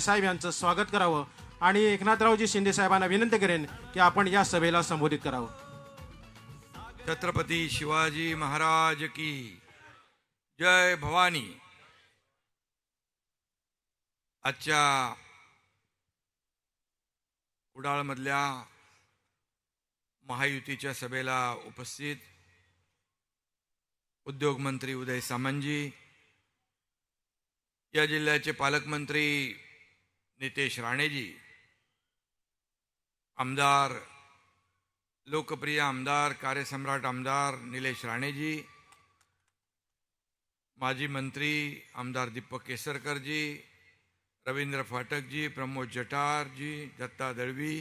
साहेब यांचं स्वागत करावं आणि एकनाथरावजी शिंदे साहेबांना विनंती करेन की आपण या सभेला संबोधित करावं. छत्रपती शिवाजी महाराज की जय भवानी. आजच्या कुडाळमधल्या महायुतीच्या सभेला उपस्थित उद्योगमंत्री उदय सामंतजी या जिल्ह्याचे पालकमंत्री नितेश राणेजी आमदार लोकप्रिय आमदार कार्यसम्राट आमदार निलेश राणेजी माजी मंत्री आमदार दीपक केसरकरजी रवींद्र फाटकजी प्रमोद जटारजी दत्ता दळवी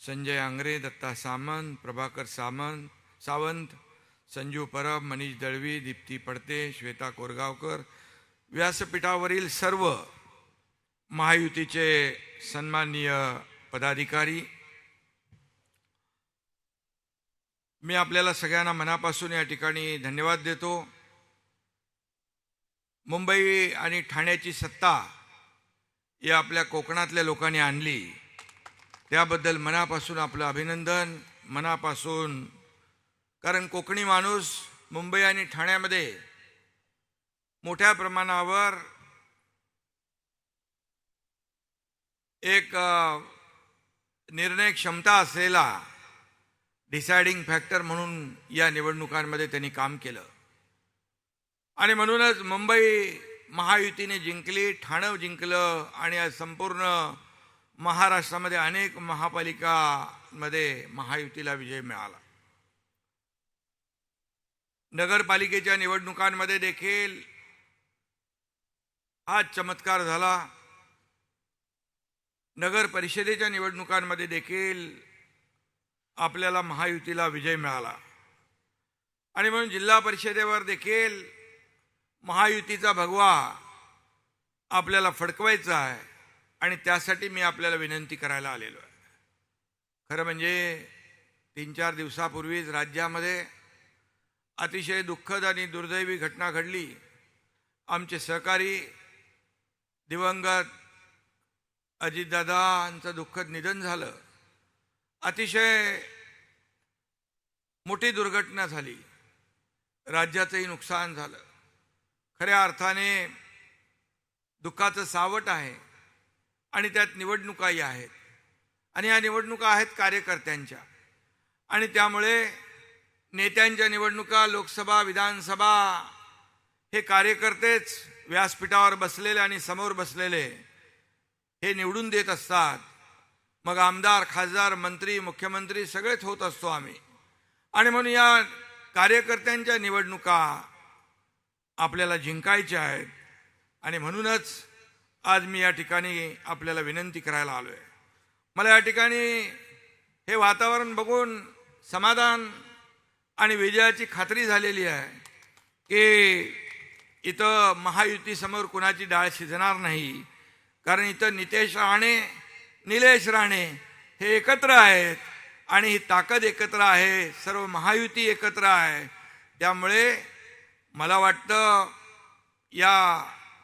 संजय आंग्रे दत्ता सामंत प्रभाकर सामंत सावंत संजू परब मनीष दळवी दीप्ती पडते श्वेता कोरगावकर व्यासपीठावरील सर्व महायुतीचे सन्माननीय पदाधिकारी मी आपल्याला सगळ्यांना मनापासून या ठिकाणी धन्यवाद देतो. मुंबई आणि ठाण्याची सत्ता ही आपल्या कोकणातल्या लोकांनी आणली. त्याबद्दल मनापासून आपलं अभिनंदन मनापासून कारण कोकणी माणूस मुंबई आणि ठाण्यामध्ये मोठ्या प्रमाणावर एक निर्णय क्षमता असलेला डिसाइडिंग फॅक्टर म्हणून या निवडणुकांमध्ये त्यांनी काम केलं. आणि म्हणूनच मुंबई महायुतीने जिंकली ठाणं जिंकलं आणि आज संपूर्ण महाराष्ट्रामध्ये अनेक महापालिकामध्ये महायुतीला विजय मिळाला. नगरपालिकेच्या निवडणुकांमध्ये देखील आज चमत्कार झाला. नगर परिषदेच्या निवडणुकांमध्ये देखील आपल्याला महायुतीला विजय मिळाला. आणि म्हणून जिल्हा परिषदेवर देखील महायुतीचा भगवा आपल्याला फडकवायचा आहे आणि त्यासाठी मी आपल्याला विनंती करायला आलेलो आहे. खरं म्हणजे तीन चार दिवसापूर्वीच राज्यामध्ये अतिशय दुःखद आणि दुर्दैवी घटना घडली. आमचे सहकारी दिवंगत अजितदादांचं दुःखद निधन झालं. अतिशय मोठी दुर्घटना झाली. राज्याचंही नुकसान झालं. खऱ्या अर्थाने दुःखाचं सावट आहे आणि त्यात निवडणुकाही आहेत. आणि या निवडणुका आहेत कार्यकर्त्यांच्या. आणि त्यामुळे नेत्यांच्या निवडणुका लोकसभा विधानसभा हे कार्यकर्तेच व्यासपीठावर बसलेले आणि समोर बसलेले हे निवडून देत असतात. मग आमदार खासदार मंत्री मुख्यमंत्री सगळेच होत असतो आम्ही. आणि म्हणून या कार्यकर्त्यांच्या निवडणुका आपल्याला जिंकायच्या आहेत. आणि म्हणूनच आज मी या ठिकाणी आपल्याला विनंती करायला आलो आहे मला या ठिकाणी हे वातावरण बघून समाधान आणि विजयाची खात्री झालेली आहे की इथं महायुतीसमोर कुणाची डाळ शिजणार नाही. कारण इथं नितेश राणे निलेश राणे हे एकत्र आहेत आणि ही ताकद एकत्र आहे सर्व महायुती एकत्र आहे. त्यामुळे मला वाटतं या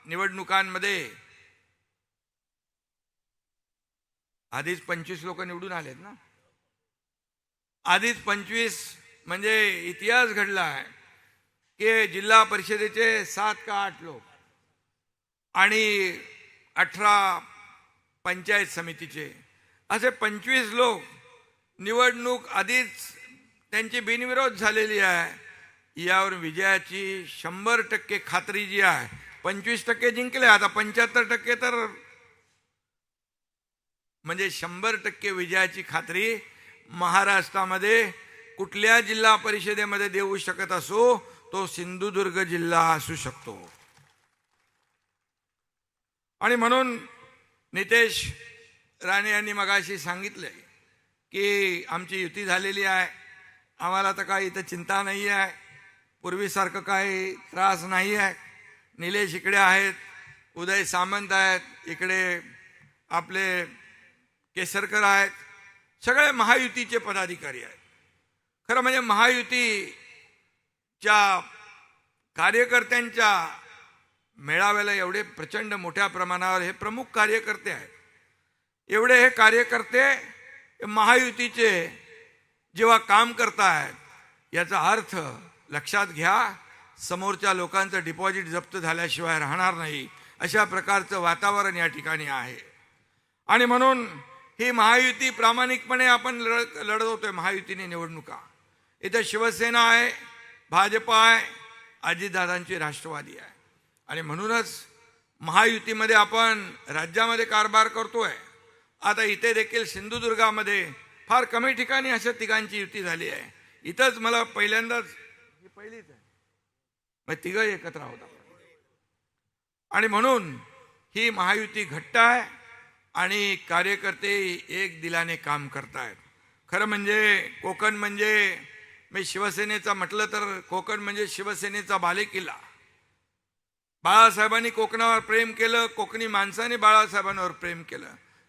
निवडणुकांमध्ये आधीच पंचवीस लोक निवडून आलेत ना? आधीच पंचवीस म्हणजे इतिहास घडला आहे की जिल्हा परिषदेचे सात का आठ लोक आणि अठरा पंचायत समितीचे. असे पंचवीस लोक निवडणूक आधीच त्यांची बिनविरोध झालेली आहे. यावर विजयाची शंभर टक्के खात्री जी आहे पंचवीस टक्के जिंकले. आता पंच्याहत्तर टक्के तर म्हणजे शंभर टक्के विजयाची खात्री महाराष्ट्रामध्ये कुठल्या जिल्हा परिषदेमध्ये देऊ शकत असो तो सिंधुदुर्ग जिल्हा असू शकतो. आणि म्हणून नितेश राणे यांनी मगाशी सांगितलंय की आमची युती झालेली आहे. आम्हाला तर काही इथं चिंता नाही आहे. पूर्वीसारखं काही त्रास नाही आहे. निलेश इकडे आहेत. उदय सामंत आहेत. इकडे आपले केसरकर आहेत. सगळे महायुतीचे पदाधिकारी आहेत. खरं म्हणजे महायुतीच्या कार्यकर्त्यांच्या मेळाव्याला एवढे प्रचंड मोठ्या प्रमाणावर हे प्रमुख कार्यकर्ते आहेत. एवढे हे कार्यकर्ते महायुतीचे जेव्हा काम करतायत याचा अर्थ लक्षात घ्या समोरच्या लोकांचं डिपॉझिट जप्त झाल्याशिवाय राहणार नाही अशा प्रकारचं वातावरण या ठिकाणी आहे. आणि म्हणून ही महायुती प्रामाणिकपणे आपण लढ लढत होतोय महायुतीने निवडणुका. इथं शिवसेना आहे भाजपा आहे अजितदादांची राष्ट्रवादी आहे. आणि म्हणूनच महायुतीमध्ये आपण राज्यामध्ये कारभार करतोय. आता इथे देखील सिंधुदुर्गामध्ये फार कमी ठिकाणी अशा तिघांची युती झाली आहे. इथंच मला पहिल्यांदाच ही पहिलीच आहे. मग तिघं एकत्र आहोत आपण. आणि म्हणून ही महायुती घट्ट आहे आणि कार्यकर्ते एक दिलाने काम करतायत. खरं म्हणजे कोकण म्हणजे मी शिवसेनेचा म्हटलं तर कोकण म्हणजे शिवसेनेचा बालेकिल्ला. बाळासाहेबांनी कोकणावर प्रेम केलं कोकणी माणसाने बाळासाहेबांवर प्रेम केलं.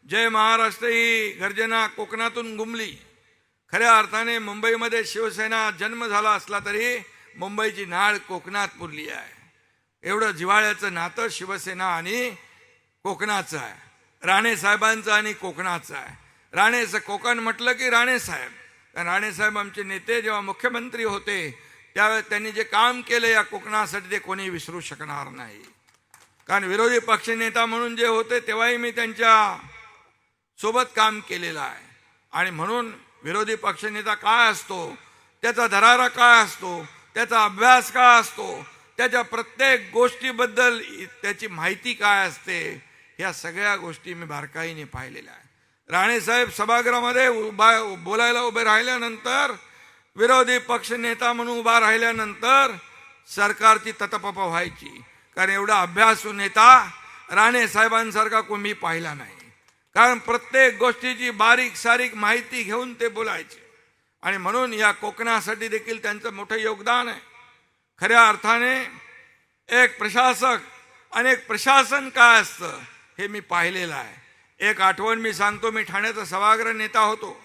जय महाराष्ट्र ही गर्जना कोकणातून गुमली. खऱ्या अर्थाने मुंबईमध्ये शिवसेना जन्म झाला असला तरी मुंबईची नाळ कोकणात पुरली आहे. एवढं जिव्हाळ्याचं नातं शिवसेना आणि कोकणाचं आहे. राणे साहेबांचं आणि कोकणाचं आहे. राणे कोकण म्हटलं की राणे साहेब. राणे साहेब आमचे नेते जेव्हा मुख्यमंत्री होते त्यावेळेस त्यांनी जे काम केलं या कोकणासाठी ते कोणी विसरू शकणार नाही. कारण विरोधी पक्षनेता म्हणून जे होते तेव्हाही मी त्यांच्यासोबत काम केलेलं आहे. आणि म्हणून विरोधी पक्षनेता काय असतो त्याचा धरारा काय असतो त्याचा अभ्यास काय असतो त्याच्या प्रत्येक गोष्टीबद्दल त्याची माहिती काय असते ह्या सगळ्या गोष्टी मी बारकाईने पाहिलेल्या आहे राणेसाहेब सभागृहामध्ये उभा बोलायला उभे राहिल्यानंतर विरोधी पक्ष नेता म्हणून उभा राहिल्यानंतर सरकारची ततपपा व्हायची. कारण एवढा अभ्यासू नेता राणे साहेबांसारखा कोणी पाहिला नाही. कारण प्रत्येक गोष्टीची बारीक सारीक माहिती घेऊन ते बोलायचे. आणि म्हणून या कोकणासाठी देखील त्यांचं मोठं योगदान आहे. खऱ्या अर्थाने एक प्रशासक आणि एक प्रशासन काय असतं हे मी पाहिलेलं आहे. एक आठवण मी सांगतो मी ठाण्याचा सभागृह नेता होतो.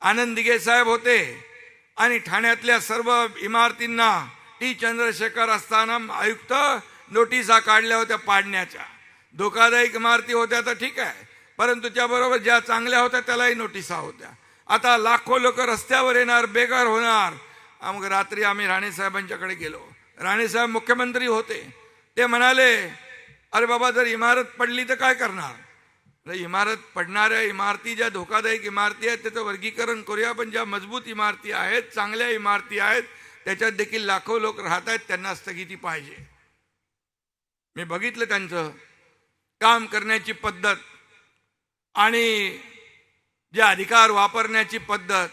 आनंद साहेब होते. आणि ठाण्यातल्या सर्व इमारतींना टी. चंद्रशेखर असताना आयुक्त नोटिसा काढल्या होत्या पाडण्याच्या. धोकादायक इमारती होत्या तर ठीक आहे परंतु त्याबरोबर ज्या चांगल्या होत्या त्यालाही नोटिसा होत्या. आता लाखो लोक रस्त्यावर येणार बेघर होणार. मग रात्री आम्ही राणेसाहेबांच्याकडे गेलो. राणेसाहेब मुख्यमंत्री होते. ते म्हणाले अरे बाबा जर इमारत पडली तर काय करणार? तर इमारत पडणाऱ्या इमारती ज्या धोकादायक इमारती आहेत त्याचं वर्गीकरण करूया पण ज्या मजबूत इमारती आहेत चांगल्या इमारती आहेत त्याच्यात देखील लाखो लोक राहत आहेत त्यांना स्थगिती पाहिजे मी बघितलं त्यांचं काम करण्याची पद्धत आणि जे अधिकार वापरण्याची पद्धत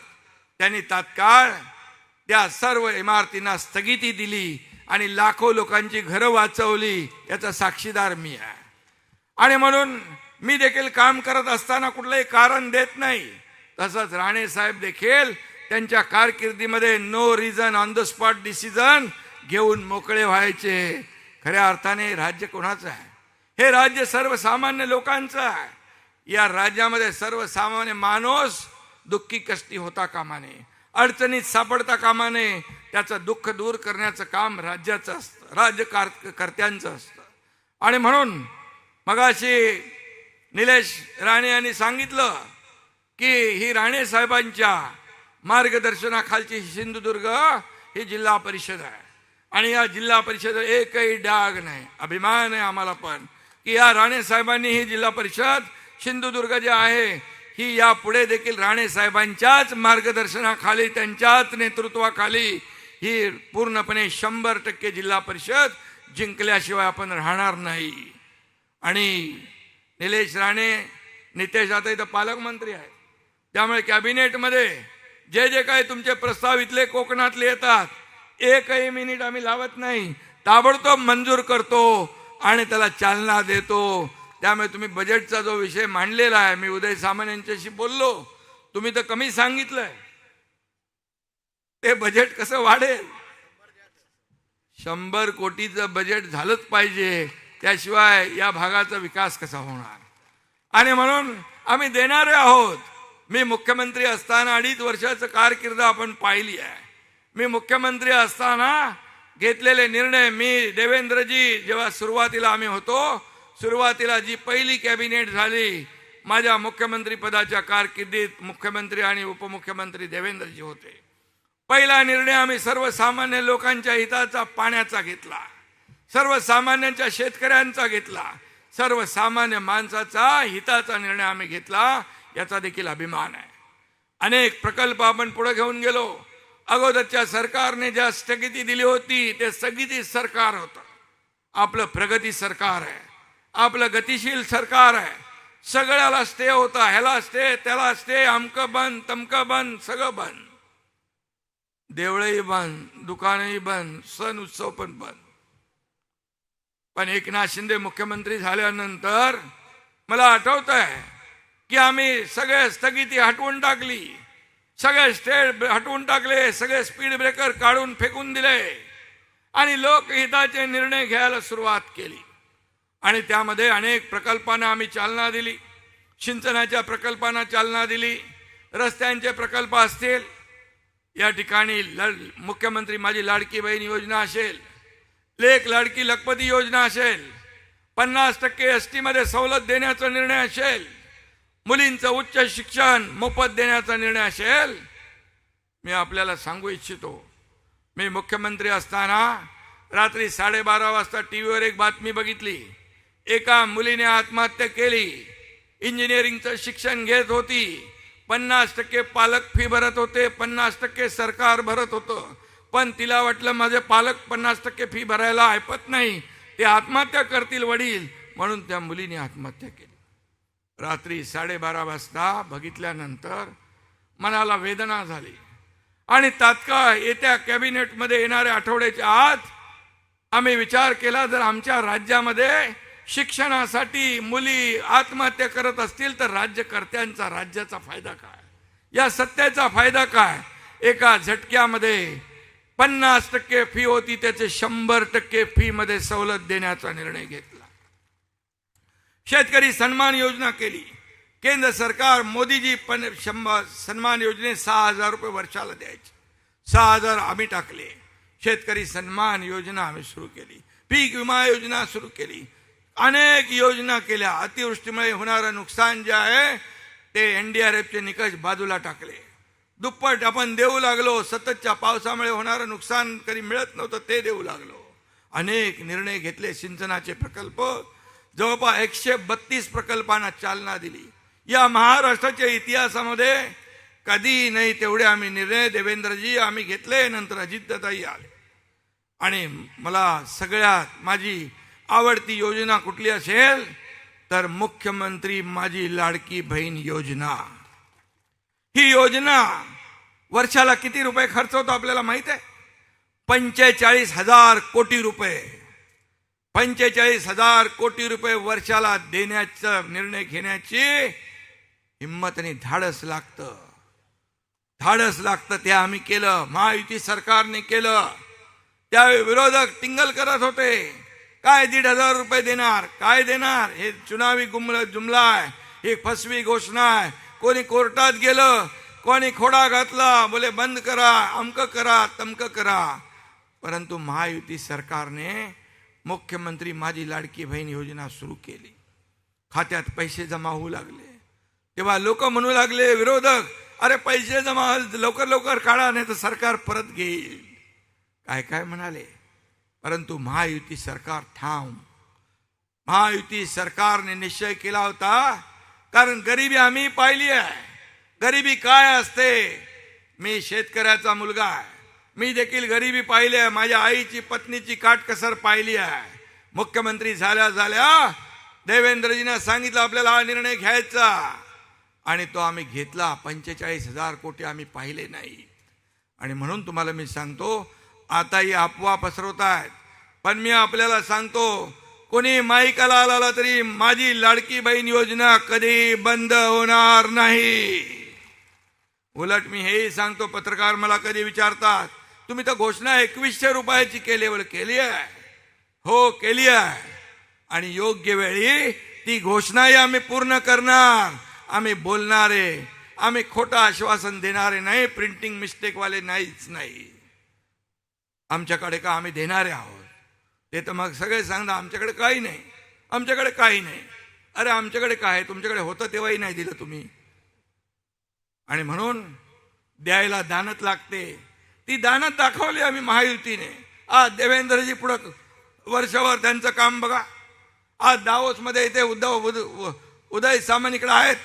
त्यांनी तात्काळ त्या सर्व इमारतींना स्थगिती दिली आणि लाखो लोकांची घरं वाचवली याचा साक्षीदार मी आहे आणि म्हणून मी देखील काम करत असताना कुठलंही कारण देत नाही. तसंच राणे साहेब देखील त्यांच्या कारकिर्दीमध्ये no reason on the spot decision घेऊन मोकळे व्हायचे. खऱ्या अर्थाने राज्य कोणाचं आहे? हे राज्य सर्वसामान्य लोकांचं आहे. या राज्यामध्ये सर्वसामान्य माणूस दुःखी कष्टी होता कामाने अडचणीत सापडता कामाने त्याचं दुःख दूर करण्याचं काम राज्याचं असतं राज्य कर्त्यांचं असतं. आणि म्हणून मगाशी निलेश राणे यांनी सांगितलं की ही राणे साहेबांच्या मार्गदर्शनाखालची सिंधुदुर्ग ही जिल्हा परिषद आहे. आणि या जिल्हा परिषद एकही डाग नाही. अभिमान आहे आम्हाला पण की या राणे साहेबांनी ही जिल्हा परिषद सिंधुदुर्ग जे आहे ही या पुढे देखील राणे साहेबांच्याच मार्गदर्शनाखाली त्यांच्याच नेतृत्वाखाली ही पूर्णपणे शंभर टक्के जिल्हा परिषद जिंकल्याशिवाय आपण राहणार नाही. आणि निलेश राणे नितेश आता इथं पालकमंत्री आहेत. त्यामुळे कॅबिनेटमध्ये जे जे काही तुमचे प्रस्ताव इथले कोकणातले येतात एकही मिनिट आम्ही लावत नाही. ताबडतोब मंजूर करतो आणि त्याला चालना देतो. त्यामुळे तुम्ही बजेटचा जो विषय मांडलेला आहे मी उदय सामंत यांच्याशी बोललो. तुम्ही तर कमी सांगितलंय. ते बजेट कसं वाढेल? शंभर कोटीचं बजेट झालंच पाहिजे. त्याशिवाय या भागाचा विकास कसा होणार? आणि म्हणून आम्ही देणारे आहोत. मी मुख्यमंत्री असताना अडीच वर्षाचं कारकीर्द आपण पाहिली आहे. मी मुख्यमंत्री असताना घेतलेले निर्णय मी देवेंद्रजी जेव्हा सुरुवातीला आम्ही होतो सुरुवातीला जी पहिली कॅबिनेट झाली माझ्या मुख्यमंत्री पदाच्या कारकिर्दीत मुख्यमंत्री आणि उपमुख्यमंत्री देवेंद्रजी होते. पहिला निर्णय आम्ही सर्वसामान्य लोकांच्या हिताचा पाण्याचा घेतला. सर्वसामान्यांच्या शेतकऱ्यांचा घेतला. सर्वसामान्य माणसाचा हिताचा निर्णय आम्ही घेतला याचा देखील अभिमान आहे. अनेक प्रकल्प आपण पुढे घेऊन गेलो. अगोदरच्या सरकारने ज्या स्थगिती दिली होती ते स्थगिती सरकार होतं. आपलं प्रगती सरकार आहे. आपलं गतिशील सरकार आहे. सगळ्याला स्टे होता ह्याला स्टे त्याला स्टे अमकं बंद तमकं बंद सगळं बंद. देवळही बंद दुकानही बंद सण उत्सव पण बंद. पण एकनाथ शिंदे मुख्यमंत्री झाल्यानंतर मला आठवत आहे की आम्ही सगळे स्थगिती हटवून टाकली. सगळे स्टेट हटवून टाकले सगळे स्पीड ब्रेकर काढून फेकून दिले. आणि लोकहिताचे निर्णय घ्यायला सुरुवात केली. आणि त्यामध्ये अनेक प्रकल्पांना आम्ही चालना दिली. सिंचनाच्या प्रकल्पांना चालना दिली. रस्त्यांचे प्रकल्प असतील. या ठिकाणी लड मुख्यमंत्री माझी लाडकी बहीण योजना असेल. लेख लाडकी लखपती योजना असेल पन्नास टक्के एस टीमध्ये सवलत देण्याचा निर्णय असेल मुलींचं उच्च शिक्षण मोफत देण्याचा निर्णय असेल मी आपल्याला सांगू इच्छितो. मी मुख्यमंत्री असताना रात्री साडेबारा वाजता टी व्हीवर एक बातमी बघितली. एका मुलीने आत्महत्या केली. इंजिनिअरिंगचं शिक्षण घेत होती. पन्नास टक्के पालक फी भरत होते. पन्नास टक्के सरकार भरत होतं. पण तिला वाटलं माझे पालक पन्नास टक्के फी भरायला ऐपत नाही. ते आत्महत्या करतील वडील. म्हणून त्या मुलीने आत्महत्या केली. रात्री साडेबारा वाजता बघितल्यानंतर मनाला वेदना झाली. आणि तात्काळ येत्या कॅबिनेटमध्ये येणाऱ्या आठवड्याच्या आत आम्ही विचार केला जर आमच्या राज्यामध्ये शिक्षणासाठी मुली आत्महत्या करत असतील तर राज्यकर्त्यांचा राज्याचा फायदा काय? या सत्याचा फायदा काय? एका झटक्यामध्ये पन्नास टक्के फी होती त्याचे शंभर टक्के फी मध्ये सवलत देण्याचा निर्णय घेतला. शेतकरी सन्मान योजना केली. केंद्र सरकार मोदीजी पण शंभर सन्मान योजने सहा हजार रुपये वर्षाला द्यायचे. सहा हजार आम्ही टाकले. शेतकरी सन्मान योजना आम्ही सुरू केली. पीक विमा योजना सुरू केली. अनेक योजना केल्या. अतिवृष्टीमुळे होणारं नुकसान जे आहे ते एनडीआरएफचे निकष बाजूला टाकले. दुप्पट आपण देऊ लागलो सततच्या पावसामुळे होणारं नुकसान कधी मिळत नव्हतं ते देऊ लागलो. अनेक निर्णय घेतले सिंचनाचे प्रकल्प. जवळपास एकशे बत्तीस प्रकल्पांना चालना दिली. या महाराष्ट्राच्या इतिहासामध्ये कधी नाही तेवढे आम्ही निर्णय देवेंद्रजी आम्ही घेतले नंतर अजितदादाही आले. आणि मला सगळ्यात माझी आवडती योजना कुठली असेल? तर मुख्यमंत्री माझी लाडकी बहीण योजना. ही योजना वर्षाला किती रुपये खर्च होतो आपल्याला माहीत आहे? पंचेचाळीस हजार कोटी रुपये. पंचेचाळीस हजार कोटी रुपये वर्षाला देण्याचा निर्णय घेण्याची हिंमत आणि धाडस लागतं. धाडस लागतं ते आम्ही केलं महायुती सरकारने केलं. त्यावेळी विरोधक टिंगल करत होते. काय दीड हजार रुपये देणार? काय देणार? हे चुनावी गुमल जुमला आहे. ही फसवी घोषणा आहे. कोणी कोर्टात गेलं कोणी खोडा घातला बोले बंद करा अमक करा तमक करा. परंतु महायुती सरकारने मुख्यमंत्री माझी लाडकी बहीण योजना सुरू केली. खात्यात पैसे जमा होऊ लागले. तेव्हा लोक म्हणू लागले विरोधक अरे पैसे जमा लवकर लवकर काढा नाही तर सरकार परत घेईल. काय काय म्हणाले? परंतु महायुती सरकार ठाम. महायुती सरकारने निश्चय केला होता कारण गरिबी आम्ही पाहिली आहे. गरिबी काय असते? मी शेतकऱ्याचा मुलगा आहे. मी देखील गरिबी पाहिली आहे. माझ्या आईची पत्नीची काटकसर पाहिली आहे. मुख्यमंत्री झाल्या झाल्या. देवेंद्रजीनं सांगितलं आपल्याला हा निर्णय घ्यायचा. आणि तो आम्ही घेतला. पंचेचाळीस हजार कोटी आम्ही पाहिले नाही. आणि म्हणून तुम्हाला मी सांगतो आता ही अफवा पसरवत आहेत पण मी आपल्याला सांगतो कोणी माईकाला आला तरी माझी लाडकी बहीण योजना कधी बंद होणार नाही. उलट मी हेही सांगतो पत्रकार मला कधी विचारतात तुम्ही तर घोषणा एकवीसशे रुपयाची केली केली आहे. हो केली आहे. आणि योग्य वेळी ती घोषणाही आम्ही पूर्ण करणार. आम्ही बोलणारे आम्ही खोटं आश्वासन देणारे नाही प्रिंटिंग मिस्टेकवाले नाहीच नाही. आमच्याकडे का आम्ही देणारे आहोत? ते तर मग सगळे सांगता आमच्याकडे काही नाही आमच्याकडे काही नाही. अरे आमच्याकडे काय? आहे? तुमच्याकडे होतं तेव्हाही नाही दिलं तुम्ही. आणि म्हणून द्यायला दानत लागते. ती दानत दाखवली आम्ही महायुतीने. आज देवेंद्रजी पुढं वर्षभर त्यांचं काम बघा. आज दावोसमध्ये इथे उद्धव उद- उदय सामान इकडे आहेत.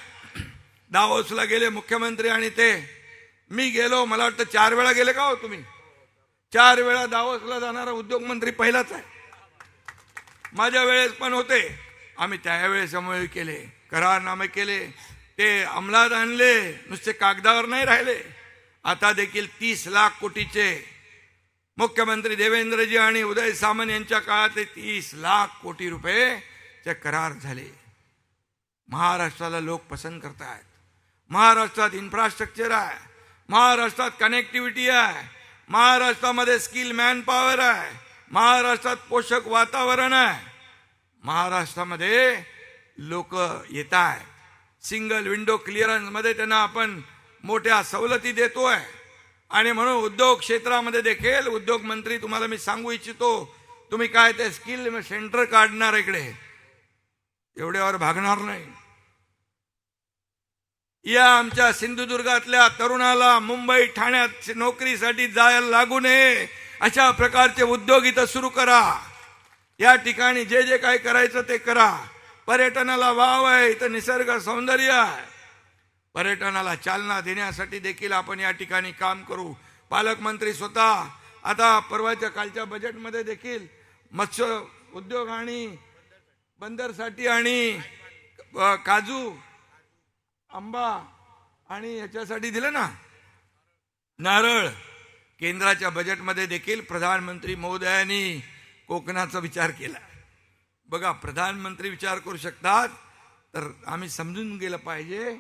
दावोसला गेले मुख्यमंत्री आणि ते. मी गेलो मला वाटतं चार वेळा गेले का हो तुम्ही? चार वेळा दावोसला जाणारा उद्योगमंत्री पहिलाच आहे. माझ्या वेळेस पण होते. आम्ही त्यावेळेस समोर केले करारनामे केले. ते अंमलात आणले नुसते कागदावर नाही राहिले. आता देखील तीस लाख कोटीचे मुख्यमंत्री देवेंद्रजी आणि उदय सामंत यांच्या काळात ते तीस लाख कोटी रुपये करार झाले. महाराष्ट्राला लोक पसंत करतायत. महाराष्ट्रात इन्फ्रास्ट्रक्चर आहे. महाराष्ट्रात कनेक्टिव्हिटी आहे. महाराष्ट्रामध्ये स्किल मॅन पॉवर आहे. महाराष्ट्रात पोषक वातावरण आहे. महाराष्ट्रामध्ये लोक येत आहेत सिंगल विंडो क्लिअरन्समध्ये त्यांना आपण मोठ्या सवलती देतोय. आणि म्हणून उद्योग क्षेत्रामध्ये देखील उद्योग मंत्री तुम्हाला मी सांगू इच्छितो तुम्ही काय ते स्किल सेंटर काढणार इकडे. एवढ्यावर भागणार नाही. या आमच्या सिंधुदुर्गातल्या तरुणाला मुंबई ठाण्यात नोकरीसाठी जायला लागू नये. अशा प्रकारचे उद्योग इथं सुरू करा. या ठिकाणी जे जे काही करायचं ते करा. पर्यटनाला वाव आहे इथं निसर्ग सौंदर्य आहे. पर्यटनाला चालना देण्यासाठी देखील आपण या ठिकाणी काम करू. पालकमंत्री स्वतः आता परवाच्या कालच्या बजेटमध्ये देखील मत्स्य उद्योग आणि बंदरसाठी आणि काजू आंबा आणि याच्यासाठी दिलं ना? नारळ. केंद्राच्या बजेटमध्ये देखील प्रधानमंत्री महोदयांनी कोकणाचा विचार केला. बघा प्रधानमंत्री विचार करू शकतात तर आम्ही समजून गेलं पाहिजे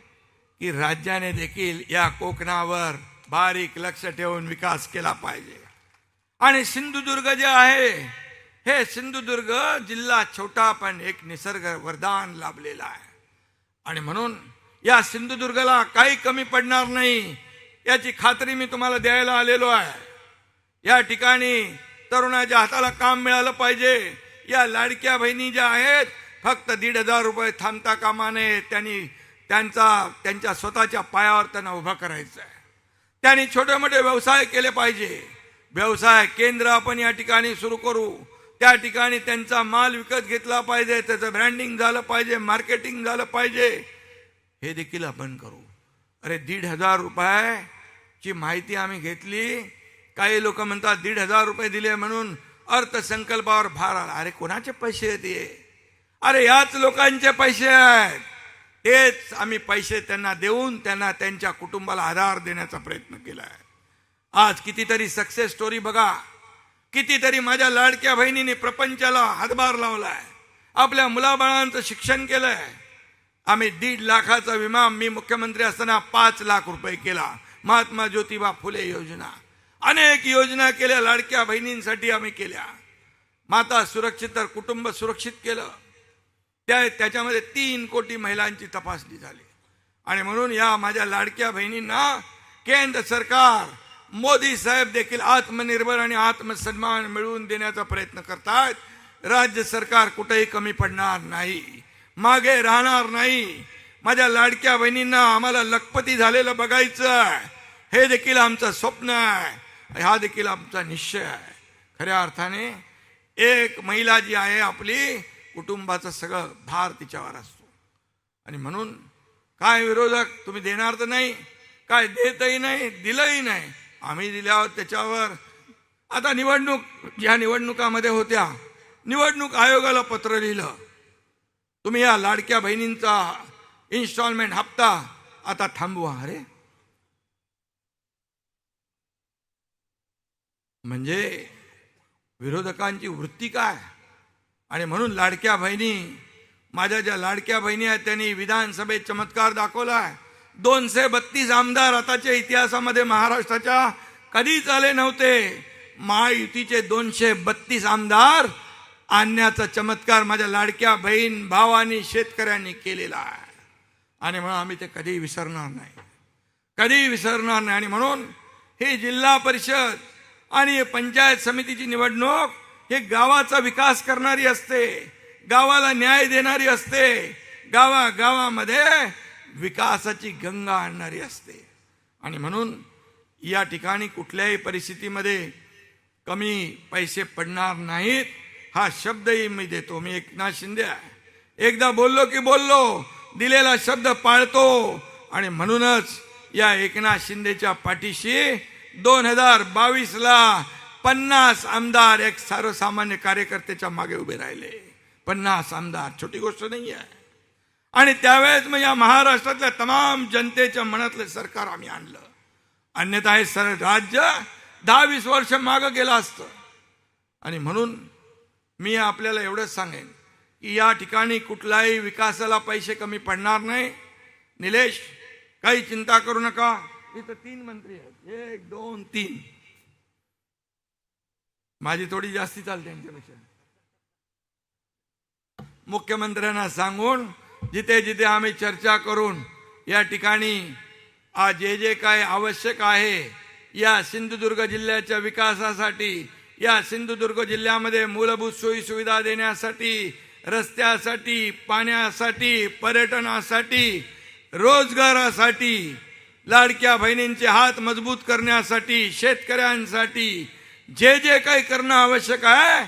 की राज्याने देखील या कोकणावर बारीक लक्ष ठेवून विकास केला पाहिजे. आणि सिंधुदुर्ग जे आहे हे सिंधुदुर्ग जिल्हा छोटा पण एक निसर्ग वरदान लाभलेला आहे. आणि म्हणून या सिंधुदुर्गला काही कमी पडणार नाही याची खात्री मी तुम्हाला द्यायला आलेलो आहे. या ठिकाणी तरुणाच्या हाताला काम मिळालं पाहिजे. या लाडक्या बहिणी ज्या आहेत फक्त दीड हजार रुपये थांबता कामा नये. त्यांनी त्यांचा त्यांच्या स्वतःच्या पायावर त्यांना उभा करायचं आहे त्यांनी छोटे मोठे व्यवसाय केले पाहिजे. व्यवसाय केंद्र आपण या ठिकाणी सुरू करू. त्या ठिकाणी त्यांचा माल विकत घेतला पाहिजे. त्याचं ब्रँडिंग झालं पाहिजे. मार्केटिंग झालं पाहिजे. हे देखील आपण करू. अरे दीड हजार रुपये ची माहिती आम्ही घेतली काही लोक म्हणतात दीड हजार रुपये दिले म्हणून अर्थसंकल्पावर भार आला. अरे कोणाचे पैसे आहेत हे? अरे याच लोकांचे पैसे आहेत. तेच आम्ही पैसे त्यांना देऊन त्यांना त्यांच्या कुटुंबाला आधार देण्याचा प्रयत्न केला आहे आज कितीतरी सक्सेस स्टोरी बघा. कितीतरी माझ्या लाडक्या बहिणीने प्रपंचाला हातभार लावलाय. आपल्या मुलाबाळांचं शिक्षण केलंय. आम्ही दीड लाखाचा विमा मी मुख्यमंत्री असताना पाच लाख रुपये केला. महात्मा ज्योतिबा फुले योजना. अनेक योजना केल्या लाडक्या बहिणींसाठी आम्ही केल्या. माता सुरक्षित तर कुटुंब सुरक्षित केलं. त्या त्याच्यामध्ये तीन कोटी महिलांची तपासणी झाली. आणि म्हणून या माझ्या लाडक्या बहिणींना केंद्र सरकार मोदी साहेब देखील आत्मनिर्भर आणि आत्मसन्मान मिळवून देण्याचा प्रयत्न करतायत. राज्य सरकार कुठेही कमी पडणार नाही. मागे राहणार नाही. माझ्या लाडक्या बहिणींना आम्हाला लखपती झालेलं बघायचं आहे. हे देखील आमचं स्वप्न आहे. हा देखील आमचा निश्चय आहे. खऱ्या अर्थाने एक महिला जी आहे आपली कुटुंबाचं सगळं भार तिच्यावर असतो. आणि म्हणून काय विरोधक तुम्ही देणार तर नाही काय देतही नाही दिलंही नाही. आम्ही दिल्यावर त्याच्यावर आता निवडणूक ज्या निवडणुकामध्ये होत्या निवडणूक आयोगाला पत्र लिहिलं. तुम्ही या लाडक्या बहिणींचा इन्स्टॉलमेंट हप्ता. आता थांबवा. अरे. म्हणजे विरोधकांची वृत्ती काय? आणि म्हणून लाडक्या बहिणी माझ्या ज्या लाडक्या बहिणी आहेत त्यांनी विधानसभेत चमत्कार दाखवलाय. दोनशे बत्तीस आमदार आताच्या इतिहासामध्ये महाराष्ट्राच्या कधीच आले नव्हते. महायुतीचे दोनशे बत्तीस आमदार आणण्याचा चमत्कार माझ्या लाडक्या बहीण भावानी शेतकऱ्यांनी केलेला आहे. आणि म्हणून आम्ही ते कधीही विसरणार नाही. कधीही विसरणार नाही. आणि म्हणून ही जिल्हा परिषद आणि पंचायत समितीची निवडणूक हे गावाचा विकास करणारी असते. गावाला न्याय देणारी असते. गावा गावामध्ये विकासाची गंगा आणणारी असते. आणि म्हणून या ठिकाणी कुठल्याही परिस्थितीमध्ये कमी पैसे पडणार नाहीत. हा शब्दही मी देतो. मी एकनाथ शिंदे एकदा बोललो की बोललो. दिलेला शब्द पाळतो. आणि म्हणूनच या एकनाथ शिंदेच्या पाठीशी दोन हजार बावीसला पन्नास आमदार एक सर्वसामान्य कार्यकर्त्याच्या मागे उभे राहिले. पन्नास आमदार छोटी गोष्ट नाही आहे आणि त्यावेळेस मग या महाराष्ट्रातल्या तमाम जनतेच्या मनातलं सरकार आम्ही आणलं. अन्यथा हे सर राज्य दहा वीस वर्ष मागं गेलं असतं. आणि म्हणून मी आपल्याला एवढंच सांगेन की या ठिकाणी कुठलाही विकासाला पैसे कमी पडणार नाही. निलेश काही चिंता करू नका. इथं तीन मंत्री आहेत. एक दोन तीन. माझी थोडी जास्ती चालते त्यांच्यापेक्षा मुख्यमंत्र्यांना सांगून जिथे जिथे आम्ही चर्चा करून या ठिकाणी आज जे जे काय आवश्यक आहे या सिंधुदुर्ग जिल्ह्याच्या विकासासाठी या सिंधुदुर्ग जिल्ह्यामध्ये मूलभूत सोयी सुविधा देण्यासाठी रस्त्यासाठी पाण्यासाठी पर्यटनासाठी रोजगारासाठी लाडक्या बहिणींचे हात मजबूत करण्यासाठी शेतकऱ्यांसाठी जे जे काही करणं आवश्यक आहे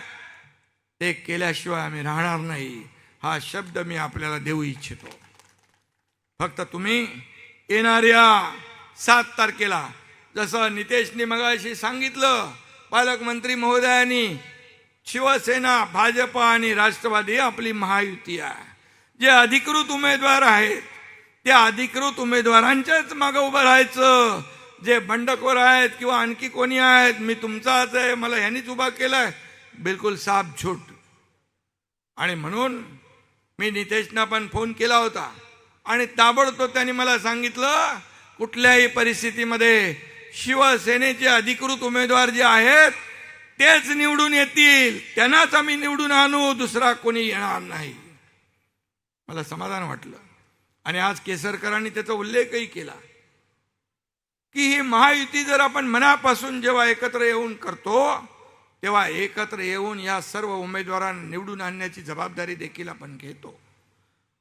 ते केल्याशिवाय आम्ही राहणार नाही. हा शब्द मी आपल्याला देऊ इच्छितो. फक्त तुम्ही येणाऱ्या सात तारखेला जसं नितेशने मगाशी सांगितलं पालकमंत्री महोदयांनी शिवसेना भाजप आणि राष्ट्रवादी आपली महायुती आहे. जे अधिकृत उमेदवार आहेत त्या अधिकृत उमेदवारांच्याच मागं उभं राहायचं. जे बंडखोर आहेत किंवा आणखी कोणी आहेत मी तुमचाच आहे मला ह्यांनीच उभा केलाय. बिलकुल साफ झूट. आणि म्हणून मी नितेशना पण फोन केला होता. आणि ताबडतोब त्यांनी मला सांगितलं कुठल्याही परिस्थितीमध्ये शिवसेनेचे अधिकृत उमेदवार जे आहेत तेच निवडून येतील. त्यांनाच आम्ही निवडून आणू. दुसरा कोणी येणार नाही. मला समाधान वाटलं. आणि आज केसरकरांनी त्याचा उल्लेखही केला. की ही महायुती जर आपण मनापासून जेव्हा एकत्र येऊन करतो तेव्हा एकत्र येऊन या सर्व उमेदवारांना निवडून आणण्याची जबाबदारी देखील आपण घेतो.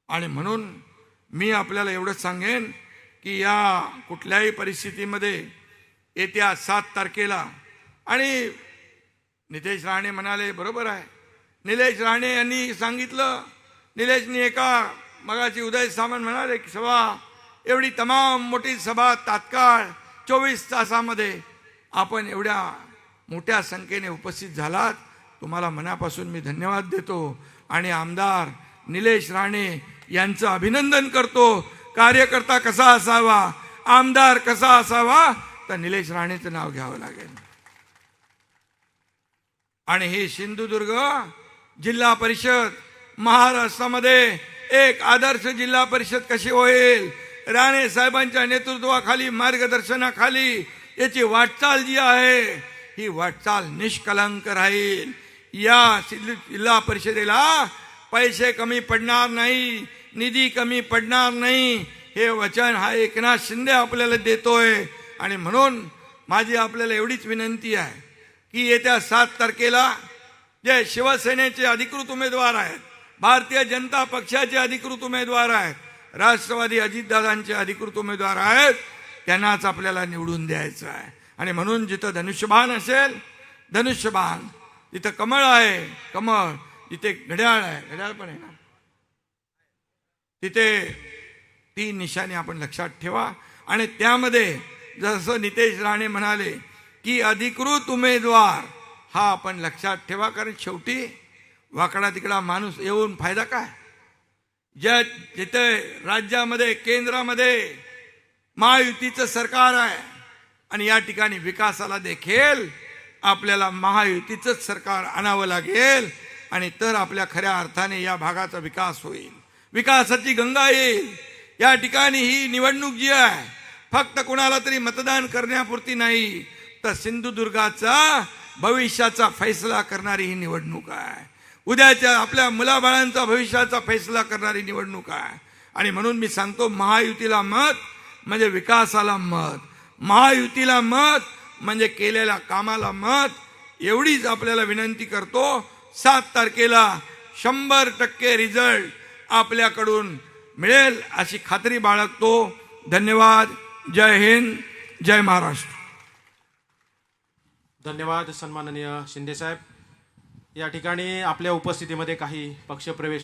आणि म्हणून मी आपल्याला एवढंच सांगेन की या कुठल्याही परिस्थितीमध्ये येत्या सात तारखेला आणि नितेश राणे म्हणाले बरोबर आहे. निलेश राणे यांनी सांगितलं निलेशनी एका मगाची उदय सामंत म्हणाले की सभा एवढी तमाम मोठी सभा तात्काळ चोवीस तासामध्ये आपण एवढ्या मोठ्या संख्येने उपस्थित झालात. तुम्हाला मनापासून मी धन्यवाद देतो आणि आमदार निलेश राणे यांचं अभिनंदन करतो. कार्यकर्ता कसा असावा आमदार कसा असावा तर निलेश राणेचं नाव घ्यावं लागेल. आणि हे सिंधुदुर्ग जिल्हा परिषद महाराष्ट्रामध्ये एक आदर्श जिल्हा परिषद कशी होईल? राणे साहेबांच्या नेतृत्वाखाली मार्गदर्शनाखाली याची वाटचाल जी आहे ही वाटचाल निष्कलंक राहील. या जिल्हा परिषदेला पैसे कमी पडणार नाही निधी कमी पडणार नाही हे वचन हा एकनाथ शिंदे आपल्याला देतोय. आणि म्हणून माझी आपल्याला एवढीच विनंती आहे की येत्या सात तारखेला जे शिवसेनेचे अधिकृत उमेदवार आहेत भारतीय जनता पक्षाचे अधिकृत उमेदवार आहेत राष्ट्रवादी अजितदादांचे अधिकृत उमेदवार आहेत त्यांनाच आपल्याला निवडून द्यायचं आहे. आणि म्हणून जिथं धनुष्यबाण असेल धनुष्यबाण जिथं कमळ आहे कमळ जिथे घड्याळ आहे. घड्याळ पण आहे ना? तिथे ती निशाणी आपण लक्षात ठेवा. आणि त्यामध्ये जसं नितेश राणे म्हणाले की अधिकृत उमेदवार. हा आपण लक्षात ठेवा कारण शेवटी वाकडा तिकडा माणूस येऊन फायदा काय? ज्या जिथे राज्यामध्ये केंद्रामध्ये महायुतीचं सरकार आहे आणि या ठिकाणी विकासाला देखील आपल्याला महायुतीचंच सरकार आणावं लागेल आणि तर आपल्या खऱ्या अर्थाने या भागाचा विकास होईल. विकासाची गंगा येईल. या ठिकाणी ही निवडणूक जी आहे फक्त कोणाला तरी मतदान करण्यापुरती नाही तर सिंधुदुर्गाचा भविष्याचा फैसला करणारी ही निवडणूक आहे. उद्याच्या आपल्या मुलाबाळांचा भविष्याचा फैसला करणारी निवडणूक आहे. आणि म्हणून मी सांगतो महायुतीला मत म्हणजे विकासाला मत. महायुतीला मत म्हणजे केलेल्या कामाला मत. एवढीच आपल्याला विनंती करतो सात तारखेला शंभर टक्के रिझल्ट आपल्याकडून मिळेल अशी खात्री बाळगतो. धन्यवाद. जय हिंद. जय महाराष्ट्र. धन्यवाद सन्माननीय शिंदे साहेब. या ठिकाणी आपल्या उपस्थितीमध्ये काही पक्षप्रवेश